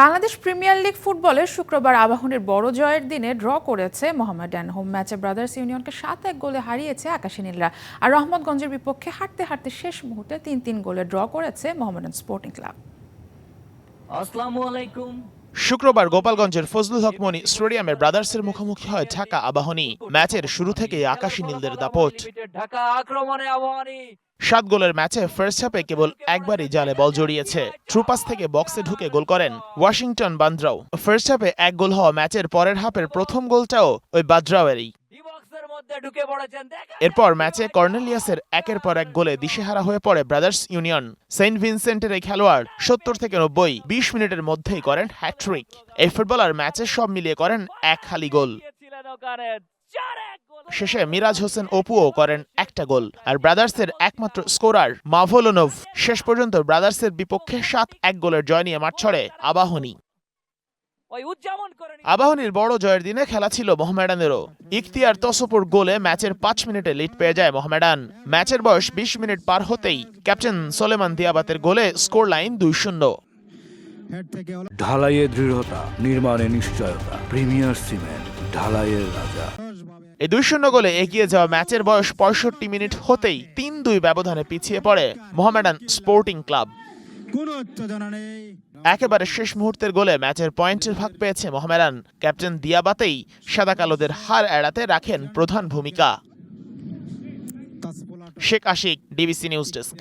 Bangladesh premier league ফুটবলে শুক্রবার আবাহনের বড় জয়ের দিনে ড্র করেছে মোহামেডান হোম ম্যাচে ব্রাদার্স ইউনিয়নকে সাত এক গোলে হারিয়েছে আকাশী নীলরা। আর রহমতগঞ্জের বিপক্ষে হাঁটতে হাঁটতে শেষ মুহূর্তে তিন তিন গোলে ড্র করেছে মোহামেডান স্পোর্টিং ক্লাব। আসসালামু আলাইকুম। শুক্রবার গোপালগঞ্জের ফজলুল হক মনি স্টেডিয়ামে ব্রাদার্সের মুখোমুখি হয় ঢাকা আবাহনী। ম্যাচের শুরু থেকেই আকাশী নীলদের দাপট। ঢাকা আক্রমণে আবাহনী। সাত গোলের ম্যাচে ফার্স্ট হাফে কেবল একবারই জালে বল জড়িয়েছে। ট্রুপাস থেকে বক্সে ঢুকে গোল করেন ওয়াশিংটন বান্দ্রাও। ফার্স্ট হাফে এক গোল হওয়া ম্যাচের পরের হাফের প্রথম গোলটাও ওই বাদ্রাওয়েরই। এরপর ম্যাচে কর্নেলিয়াসের একের পর এক গোলে দিশেহারা হয়ে পড়ে ব্রাদার্স ইউনিয়ন। সেন্ট ভিনসেন্টের এই খেলোয়াড় সত্তর থেকে নব্বই বিশ মিনিটের মধ্যেই করেন হ্যাট্রিক এই ফুটবলার ম্যাচে সব মিলিয়ে করেন এক খালি গোল। শেষে মিরাজ হোসেন অপুও করেন একটা গোল। আর ব্রাদার্সের একমাত্র স্কোরার মাভোলোনভ। শেষ পর্যন্ত ব্রাদার্সের বিপক্ষে সাত এক গোলের জয় নিয়ে মাঠ ছড়ে আবাহনী ওই উদযাপন করে নিয়ে আবাহনীর বড় জয়ের দিনে খেলা ছিল মোহামেডানেরও। ইখতিয়ার তসপুর গোলে ম্যাচের পাঁচ মিনিটে লিড পেয়ে যায় মোহামেডান। ম্যাচের বয়স বিশ মিনিট পার হতেই ক্যাপ্টেন সোলেমান দিয়াবাতের গোলে স্কোর লাইন দুই শূন্য। ঢালাইয়ে দৃঢ়তা নির্মাণে নিশ্চয়তা প্রিমিয়ার সিমেন্ট ঢালাইয়ের রাজা। এই দুই শূন্য গোলে এগিয়ে যাওয়া ম্যাচের বয়স পঁয়ষট্টি মিনিট হতেই তিন দুই ব্যবধানে পিছিয়ে পড়ে মোহামেডান স্পোর্টিং ক্লাব। কোনো উত্তেজনা নেই। একেবারে শেষ মুহূর্তের গোলে ম্যাচের পয়েন্টের ভাগ পেয়েছে মোহামেডান। ক্যাপ্টেন দিয়াবাতেই সাদা কালোদের হার এড়াতে রাখেন প্রধান ভূমিকা। Sheikh Ashiq DBC news desk.